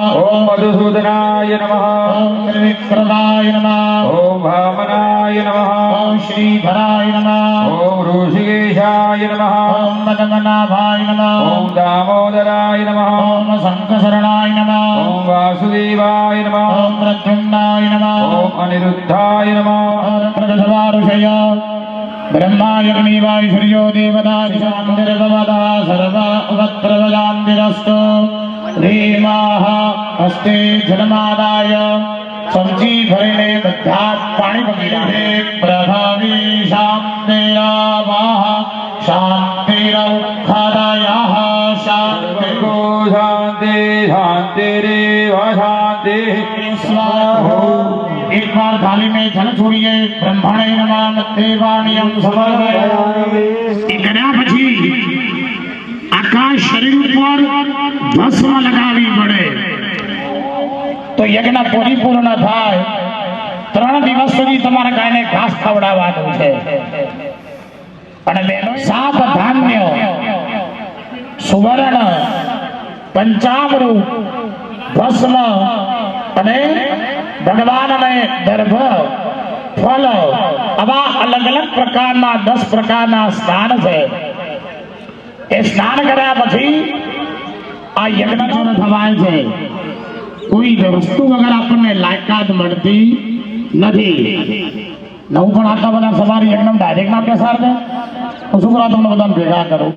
ఓం మధుసూదనాయ నమ. త్రివిక్రమాయ నమ. ఓం భామనాయ నమ. ఓం శ్రీధరాయ నమ. ఓం ఋషికేశాయ నమ. ఓం మదమనాభాయ నమ. ఓం దామోదరాయ నమ. ఓం శంకశరణాయ నమ. ఓం వాసుదేవాయ నమ. ఓం ప్రద్యుమ్నాయ నమ. ఓం అనిరుద్ధాయ నమ. ఓం ప్రదశవారుషయ బ్రహ్మాయగ్నివాయుషుర్యో దేవతా సర్వ ఉపత్రవజాంతిరస్తు. ધીમાહ હસ્તે જન્માદાય સમજી ભરીને બધા જ પાણી પગી લે પ્રભાવી શાંતિરાવાહ શાંતિરૌખદયઃ શાંતિ ગો શાંતિ શાંતિરેવ શાંતિ स्वाहो एक बार थाली में जल छोड़िए ब्रह्मणे नमः देवानियम સમર્પયામિ આકાશ શરીર ઉપર ભસ્મ લગાવી પડે તો યજ્ઞ પરિપૂર્ણ થાય ત્રણ દિવસ સુધી તમારા ગાયને ઘાસ ખવડાવવાનું છે. અને બહેનો સાત ધાન્ય સુવર્ણ, પંચામૃત, ભસ્મ અને ભગવાનને દર્ભ ફળ આવા અલગ અલગ પ્રકારના દસ પ્રકારના સ્થાન છે. એ સ્નાન કર્યા પછી આ યજ્ઞ પૂર્ણ થવાય છે. કોઈ વસ્તુ વગર આપણને લાયકાત મળતી નથી. નવું પણ આટલા બધા સવારે યજ્ઞ ડાયરેક્ટ ના બેસાડ દે હું શું કરવા તમને બધાને ભેગા કરું.